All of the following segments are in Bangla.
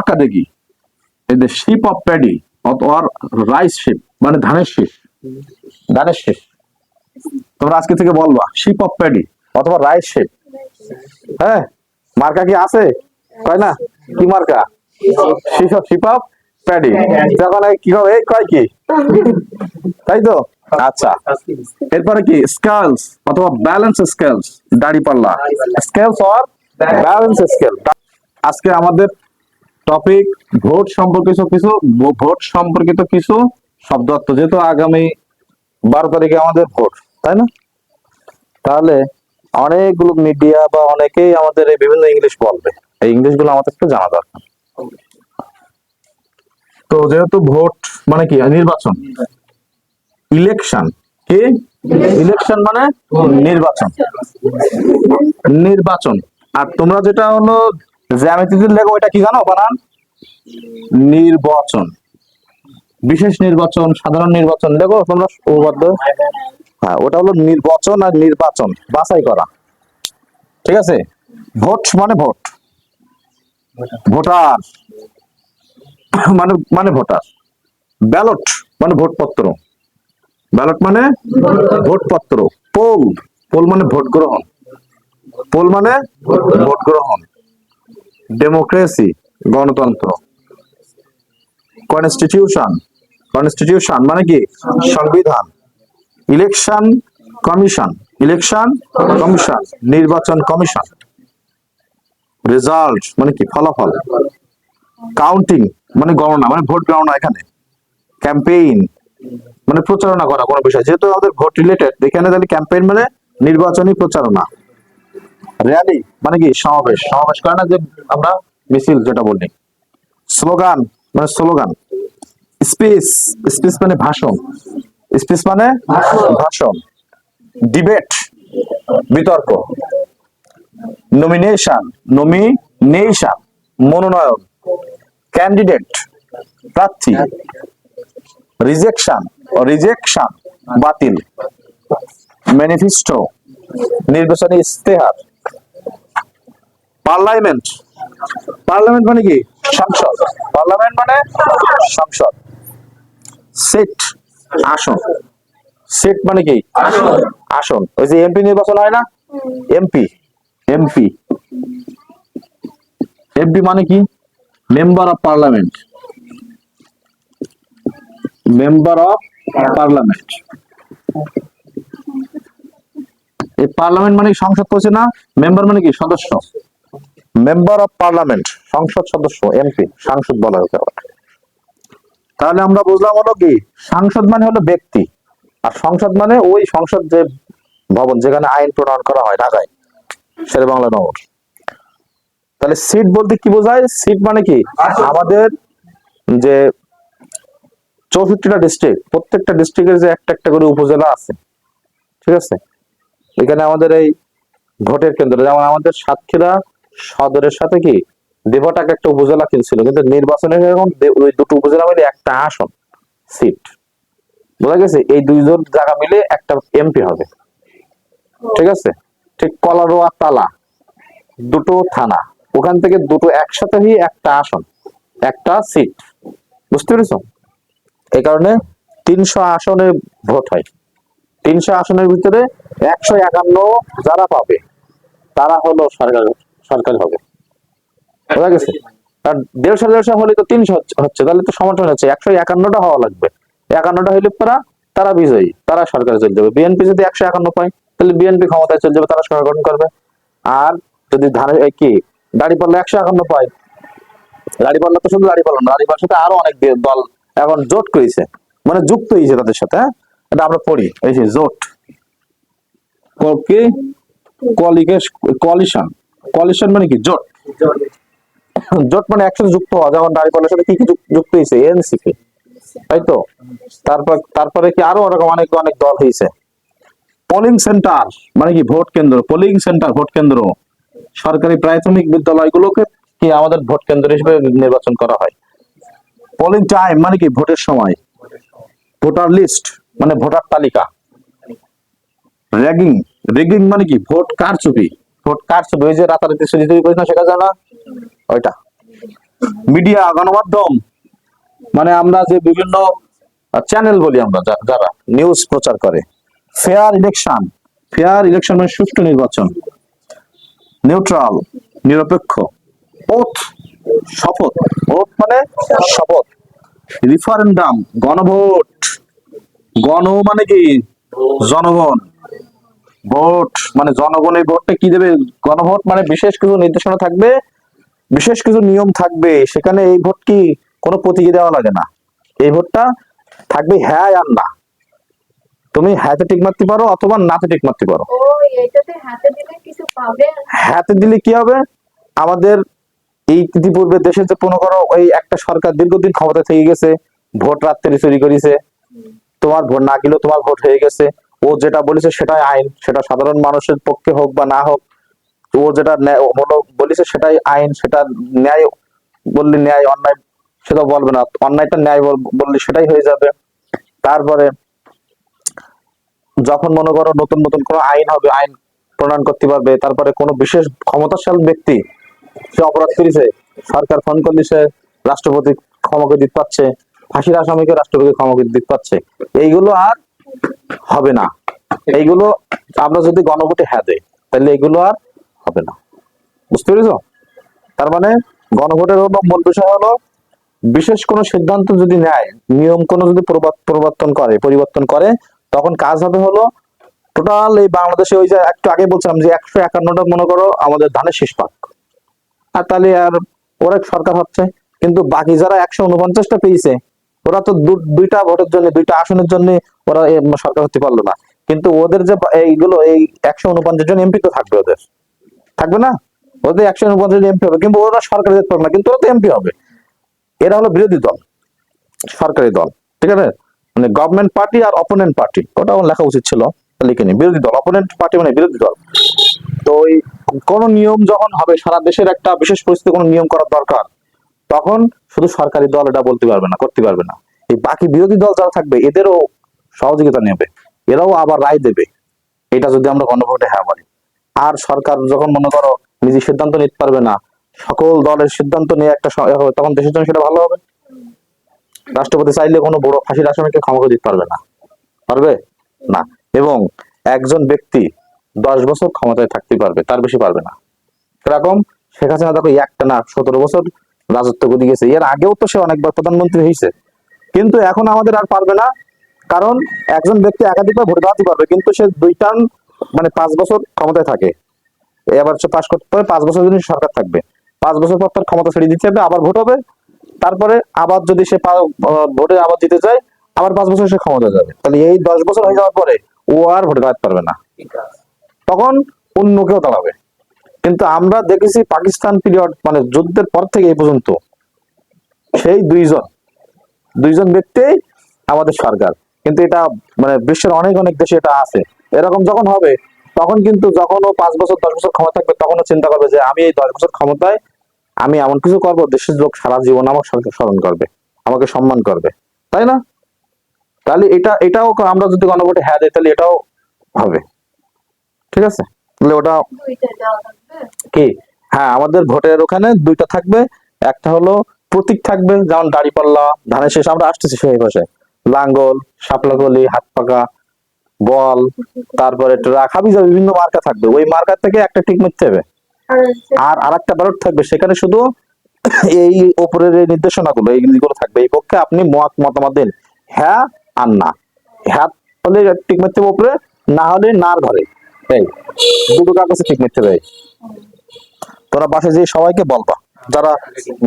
মার্কাটা কি শিপ অফ প্যাডি অথবা রাইস শিপ মানে ধানের শীষ ধানের শীষ তোমরা আজকে থেকে বলবা শিপ অফ প্যাডি অথবা রাইস শিপ হ্যাঁ মার্কা কি আছে? কয় না? কি মার্কা? শিপ শিপ অফ প্যাডি যখন কি হবে কয় কি? তাই তো? আচ্ছা। এরপরে কি? স্কেলস অথবা ব্যালেন্স স্কেলস দাড়ি পাল্লা। স্কেলস অর ব্যালেন্স স্কেল আজকে আমাদের টপিক ভোট সম্পর্কিত কিছু ভোট সম্পর্কিত কিছু শব্দ অর্থ যেহেতু আগামী বারো তারিখে আমাদের ভোট তাই না? তাহলে অনেকগুলো মিডিয়া বা অনেকেই আমাদের এই বিভিন্ন ইংলিশ বলবে এই ইংলিশগুলো আমাদের একটু জানা দরকার। তো যেহেতু ভোট মানে কি? নির্বাচন। ইলেকশন কি? ইলেকশন মানে? নির্বাচন। নির্বাচন। আর তোমরা যেটা হলো জ্যামিতিতে লেখো ওইটা কি জানো, বানান? নির্বাচন। বিশেষ নির্বাচন, সাধারণ নির্বাচন। দেখো, তোমরা উপবাদ্য হ্যাঁ ওটা হলো নির্বাচন আর নির্বাচন, বাছাই করা। ঠিক আছে? ভোট মানে ভোট। ভোটার। মানে মানে ভোটার। ব্যালট মানে ভোটপত্র। ব্যালট মানে ভোটপত্র। পোল। পোল মানে ভোট গ্রহণ পোল মানে ভোট গ্রহণ ডেমোক্রেসি গণতন্ত্র। কনস্টিটিউশন কনস্টিটিউশন মানে কি? সংবিধান। ইলেকশন কমিশন ইলেকশন কমিশন নির্বাচন কমিশন রেজাল্ট মানে কি? ফলাফল। কাউন্টিং মানে গণনা মানে ভোট গণনা এখানে। ক্যাম্পেইন মানে প্রচারণা করা কোনো বিষয়। যেহেতু আমাদের ভোট রিলেটেড এখানে তাহলে ক্যাম্পেইন মানে নির্বাচনী প্রচারণা। র্যালি মানে কি সমাবেশ। সমাবেশ করে না যে আমরা মিছিল যেটা বলি। স্লোগান মানে স্লোগান। স্পিচ স্পিচ মানে ভাষণ। স্পিচ মানে ভাষণ। ডিবেট বিতর্ক। নমিনেশন নমিনেশন মনোনয়ন। ক্যান্ডিডেট প্রার্থী। রিজেকশন রিজেকশন বাতিল। ম্যানিফেস্টো নির্বাচনী ইস্তেহার পার্লামেন্ট। পার্লামেন্ট মানে কি? সংসদ। পার্লামেন্ট মানে সংসদ। সিট। আসন। সিট মানে কি? আসন। ওই যে এমপি নির্বাচন হয় না? এমপি। এমপি। এমপি মানে কি? Member of parliament. Member of parliament. এই পার্লামেন্ট মানে সংসদ করছে না? মেম্বার মানে কি? সদস্য। মেম্বার অফ পার্লামেন্ট সংসদ সদস্য এমপি সাংসদ বলা হয়েছে আবার। তাহলে আমরা বুঝলাম হলো কি সাংসদ মানে হলো ব্যক্তি আর সংসদ মানে ওই সংসদ যে ভবন যেখানে আইন প্রণয়ন করা হয় ঢাকায় শেরে বাংলা নগর। তাহলে সিট বলতে কি বোঝায়? সিট মানে কি? আমাদের যে চৌষট্টিটা ডিস্ট্রিক্ট প্রত্যেকটা ডিস্ট্রিক্টের যে একটা একটা করে উপজেলা আছে ঠিক আছে? এখানে আমাদের এই ভোটের কেন্দ্র যেমন আমাদের সাতক্ষীরা সদরের সাথে কি দেবটাক একটা উপজেলা কিনছিল, কিন্তু নির্বাচনে ওই দুটো উপজেলা মিলে একটা আসন, সিট। বোঝা গেছে? এই দুইজন জায়গা মিলে একটা এমপি হবে। ঠিক আছে? ঠিক কলারোয়া তালা, দুটো থানা, ওখান থেকে দুটো একসাথে হয়ে একটা আসন, একটা সিট। বুঝতে পেরেছ? এই কারণে তিনশো আসনে ভোট হয়। তিনশো আসনের ভিতরে একশো একান্ন যারা পাবে, তারা হলো সরকার। সরকার হবে। বোঝা গেছে? আর দেড়শো দেড়শো হলে তো তিনশো হচ্ছে- তাহলে তো সমর্থন হচ্ছে। একশো একান্নটা হওয়া লাগবে। একান্নটা হইলে তারা তারা বিজয়ী। তারা সরকারে চলে যাবে। বিএনপি যদি একশো একান্ন পায় তাহলে বিএনপি ক্ষমতায় চলে যাবে তারা সরকার গঠন করবে। আর যদি এই কি দাড়ি পাল্লা একশো একান্ন পায় দাড়ি পাল্লা তো শুধু দাড়ি পাল্লা না দাড়ি পাল্লার সাথে আরও অনেক দল এখন জোট করেছে। মানে যুক্ত হয়েছে তাদের সাথে হ্যাঁ? এটা আমরা পড়ি। এই যে জোট। ক- কি? কোয়ালিশন কোয়ালিশন মানে কি? জোট। জোট মানে একসাথে যুক্ত হওয়া, যেমন দাঁড়িপাল্লার সাথে কি কি যুক- যুক্ত হয়েছে? কে তাই তো? তারপর তারপরে কি আরও ওরকম অনেক অনেক দল হয়েছে। পোলিং সেন্টার মানে কি? ভোট কেন্দ্র। পোলিং সেন্টার ভোট কেন্দ্র। সরকারি প্রাথমিক বিদ্যালয়গুলোকে কি আমাদের ভোট কেন্দ্র হিসেবে নির্বাচন করা হয়। পোলিং টাইম মানে কি? ভোটের সময়। ভোটার লিস্ট মানে ভোটার তালিকা। র্যাগিং র্যাগিং মানে কি? ভোট কারচুপি। কারচুপি ওই যে রাতারাতি সুযোগ তৈরি করিস না শেখা যায় না ওইটা। মিডিয়া, গণমাধ্যম মানে আমরা যে বিভিন্ন চ্যানেল বলি আমরা যারা নিউজ প্রচার করে। ফেয়ার ইলেকশন ফেয়ার ইলেকশন মানে সুষ্ঠু নির্বাচন। নিউট্রাল নিরপেক্ষ। ওথ শপথ। ওথ মানে শপথ। রিফারেন্ডাম গণভোট। গণ মানে কি? জনগণ। ভোট মানে জনগণের ভোটটা কি দেবে? গণভোট মানে বিশেষ কিছু নির্দেশনা থাকবে বিশেষ কিছু নিয়ম থাকবে। সেখানে এই ভোট কি কোনো প্রতীকে দেওয়া লাগে না? এই ভোটটা থাকবে হ্যাঁ আর না। তুমি হ্যাঁতে টিক মারতে পারো অথবা নাতে টিক মারতে পারো। হাতে দিলে হাতে কি হবে? আমাদের এই ইতিপূর্বে দেশে যে মনে করো ওই একটা সরকার দীর্ঘদিন ক্ষমতা থেকে গেছে ভোট রাত্রে চুরি করেছে। তোমার ভোট না গেলেও তোমার ভোট হয়ে গেছে। ও যেটা বলেছে সেটাই আইন, সেটা সাধারণ মানুষের পক্ষে হোক বা না হোক, ও যেটা বলেছে সেটাই আইন, সেটা ন্যায় বললে ন্যায়, অন্যায় সেটা বলবে না, অন্যায়টা ন্যায় বল- বললে সেটাই হয়ে যাবে। তারপরে যখন মনে করো নতুন নতুন কোনো আইন হবে, আইন প্রণয়ন করতে পারবে, তারপরে কোনো বিশেষ ক্ষমতাশাল ব্যক্তি সে অপরাধ করেছে, সরকার ফোন করলে সে রাষ্ট্রপতি ক্ষমাকে দিতে পারছে, ফাঁসির আসামিকে রাষ্ট্রপতি ক্ষমাকে দিতে পারছে, এইগুলো আর হবে না। এইগুলো আমরা যদি গণভোটে হ্যাঁ দেই, তাহলে এগুলো আর হবে না। বুঝতে পেরেছ? তার মানে গণভোটের হলো মূল বিষয় হলো, বিশেষ কোনো সিদ্ধান্ত যদি নেয়, নিয়ম কোনো যদি প্রবর্তন করে, পরিবর্তন করে, তখন কাজ হবে হলো টোটাল এই বাংলাদেশে ওই যে একটু আগে বলছিলাম যে একশো একান্নটা মনে করো আমাদের ধানের শীষ পাক। আর তাহলে আর ওরা সরকার হচ্ছে, কিন্তু বাকি যারা একশো উনপঞ্চাশটা পেয়েছে ওরা তো দুইটা ভোটের জন্য, দুইটা আসনের জন্য ওরা সরকার হতে পারল না। কিন্তু ওদের যে এইগুলো, এই একশো উনপঞ্চাশ জন এমপি তো থাকবে ওদের। থাকবে না? ওদের একশো উনপঞ্চাশ জন এমপি হবে। কিন্তু ওরা সরকারে যেতে পারবে না, কিন্তু ওরা তো এমপি হবে। এরা হলো বিরোধী দল, সরকারি দল, ঠিক আছে? মানে গভর্নমেন্ট পার্টি আর অপোনেন্ট পার্টি ওটা আমার লেখা উচিত ছিল লিখিনি বিরোধী দল অপোনেন্ট পার্টি মানে বিরোধী দল। তো ওই কোন নিয়ম যখন হবে, সারা দেশের একটা বিশেষ পরিস্থিতি কোনো নিয়ম করার দরকার তখন শুধু সরকারি দল এটা বলতে পারবে না করতে পারবে না। এই বাকি বিরোধী দল যারা থাকবে এদেরও সহযোগিতা নেবে এরাও আবার রায় দেবে। এটা যদি আমরা গণভোটে হ্যাঁ বলি। আর সরকার যখন মনে করো নিজে সিদ্ধান্ত নিতে পারবে না সকল দলের সিদ্ধান্ত নিয়ে একটা হবে, তখন দেশের জন্য সেটা ভালো হবে। রাষ্ট্রপতি চাইলে কোনো বড় ফাঁসির আসামিকে ক্ষমা দিতে পারবে না। পারবে? না। এবং একজন ব্যক্তি দশ বছর ক্ষমতায় থাকতে পারবে তার বেশি পারবে না। এরকম শেখ হাসিনা দেখো একটা না সতেরো বছর রাজত্ব করে গেছে। এর আগেও তো সে অনেকবার প্রধানমন্ত্রী হয়েছে। কিন্তু এখন আমাদের আর পারবে না। কারণ একজন ব্যক্তি একাধিকবার ভোট দাঁড়াতে পারবে কিন্তু সে দুই টার্ম মানে পাঁচ বছর ক্ষমতায় থাকে। এবার সে পাশ করতে পারে পাঁচ বছর জন্য সরকার থাকবে। পাঁচ বছর পর তার ক্ষমতা ছেড়ে দিতে হবে আবার ভোট হবে। তারপরে আবার যদি সে ভোটে আবার দিতে চায় আবার পাঁচ বছর সে ক্ষমতা যাবে। তাহলে এই দশ বছর হয়ে যাওয়ার পরে ও আর ভোটে দাঁড়াতে পারবে না। তখন অন্য কেউ দাঁড়াবে। কিন্তু আমরা দেখেছি পাকিস্তান পিরিয়ড মানে যুদ্ধের পর থেকে এই পর্যন্ত সেই দুইজন দুইজন ব্যক্তি আমাদের সরকার। কিন্তু এটা মানে বিশ্বের অনেক অনেক দেশে এটা আছে। এরকম যখন হবে, তখন কিন্তু যখন ও পাঁচ বছর, দশ বছর ক্ষমতা থাকবে, তখন চিন্তা করবে যে আমি এই দশ বছর ক্ষমতায় আমি এমন কিছু করব, দেশের লোক সারা জীবন আমার স্মরণ- স্মরণ করবে, আমাকে সম্মান করবে। তাই না? তাহলে এটা, এটাও আমরা যদি গণভোটে হ্যাঁ দিই, তাহলে এটাও হবে। ঠিক আছে? তাহলে ওটা কি? হ্যাঁ আমাদের ভোটের ওখানে দুইটা থাকবে। একটা হলো প্রতীক থাকবে যেমন দাড়িপাল্লা ধানের শেষ। আমরা আসতেছি সেই পাশে লাঙ্গল শাপলাকলি হাত পাকা বল তারপরে ট্রাক হাবিজা বিভিন্ন মার্কা থাকবে। ওই মার্কার থেকে একটা টিক মারতে হবে। আর আর আরেকটা ব্যালট থাকবে। সেখানে শুধু এই ওপরের এই নির্দেশনাগুলো এইগুলো থাকবে। এই পক্ষে আপনি মত মতামত দিন। হ্যাঁ আর না। হ্যাঁ হলে টিক মারতে হবে উপরে না হলে নার ঘরে এই দুটো কাগজে টিক মারতে হবে। তোরা বাসে যে সবাইকে বলবা যারা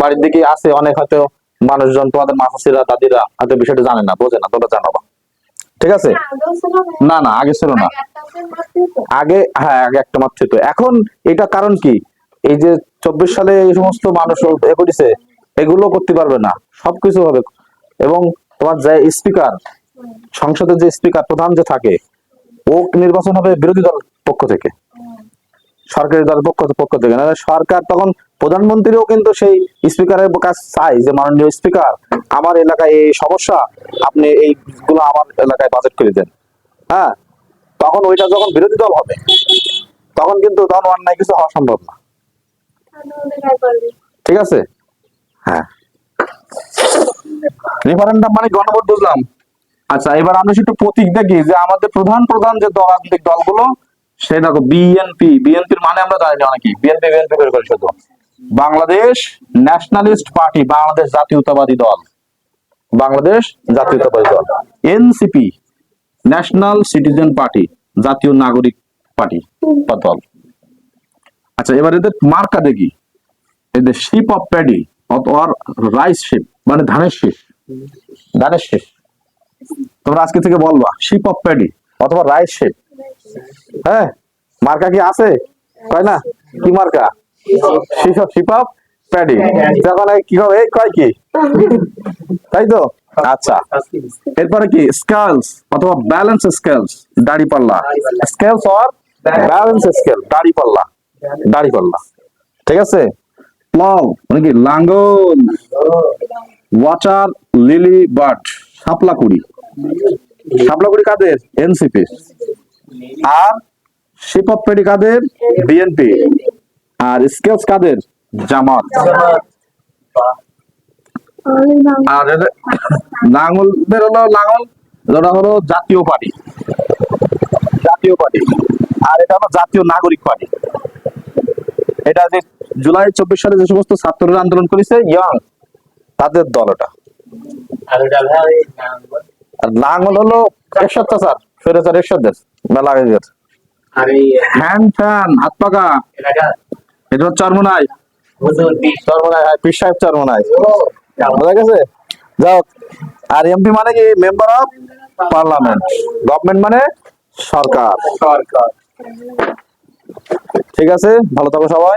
বাড়ির দিকে আছে অনেক হয়তো মানুষজন তোমাদের মাসাসিরা দাদিরা হয়তো বিষয়টা জানে না বোঝে না তোরা জানাবা ঠিক আছে? না না। আগে ছিল না। আগে হ্যাঁ আগে একটা মাত্র তো এখন এটা কারণ কি? এই যে চব্বিশ সালে এই সমস্ত মানুষ এ করেছে এগুলো করতে পারবে না। সবকিছু হবে। এবং তোমার যে স্পিকার সংসদের যে স্পিকার প্রধান যে থাকে ও নির্বাচন হবে বিরোধী দল পক্ষ থেকে। সরকারি দল পক্ষ পক্ষ থেকে না সরকার তখন প্রধানমন্ত্রীও কিন্তু সেই স্পিকারের কাছে চাই যে, মাননীয় স্পিকার, আমার এলাকায় এই সমস্যা, আপনি এইগুলো আমার এলাকায় বাজেট করে দেন। হ্যাঁ তখন ওইটা যখন বিরোধী দল হবে, তখন কিন্তু তখন অন্যায় কিছু হওয়া সম্ভব না। ঠিক আছে? হ্যাঁ। রেফারেন্ডাম মানে গণভোট বুঝলাম। আচ্ছা এবার আমরা একটু প্রতীক দেখি যে, আমাদের প্রধান প্রধান যে দল রাজনৈতিক দেখো বিএনপি বিএনপির মানে আমরা জানি না অনেকে। বিএনপি বিএনপি করে করে শুধু। বাংলাদেশ ন্যাশনালিস্ট পার্টি, বাংলাদেশ জাতীয়তাবাদী দল। বাংলাদেশ জাতীয়তাবাদী দল। এনসিপি ন্যাশনাল সিটিজেন পার্টি জাতীয় নাগরিক পার্টি বা দল। আচ্ছা এবার এদের মার্কা দেখি। এদের শিপ অফ প্যাডি অথবা রাইস শিপ মানে ধানের শীষ ধানের শীষ তোমরা আজকে থেকে বলবা শিপ অফ প্যাডি অথবা রাইস শিপ হ্যাঁ মার্কা কি আছে? কয় না? কি মার্কা? Sheaf of sheaf of paddy তখন কি হবে? কয় কি? তাই তো? আচ্ছা। এরপরে কি? স্কেলস অথবা ব্যালেন্স স্কেলস দাড়ি পাল্লা। স্কেলস অর ব্যালেন্স স্কেল দাড়ি পাল্লা। দাড়ি পাল্লা। ঠিক আছে? প্লাউ মানে কি? লাঙ্গল। ওয়াটার লিলি বাট শাপলা কুড়ি শাপলা কুড়ি কাদের এনসিপি আর শিপ অফ পেডি কাদের? বিএনপি আর স্কেলস কাদের? জামাত আর এদের লাঙ্গলদের হলো লাঙ্গল ওটা হলো জাতীয় পার্টি। জাতীয় পার্টি। আর এটা হলো জাতীয় নাগরিক পার্টি। এটা যে জুলাই চব্বিশ সালে যে সমস্ত ছাত্ররা আন্দোলন করেছে, ইয়ং, তাদের দল ওটা। আর লাঙ্গল হলো এরশাদ চাচার ফেরেচার এরশাদের। মেলা আগে গেছে হ্যান্ড ফ্যান হাত পাকা এটা হচ্ছে চরমনাই। চরমনাই হ্যাঁ সাহেব চরমনাই। বোঝা গেছে? যাও। আর এমপি মানে কি? মেম্বার অফ পার্লামেন্ট গভর্নমেন্ট মানে সরকার। সরকার। ঠিক আছে? ভালো থাকো সবাই.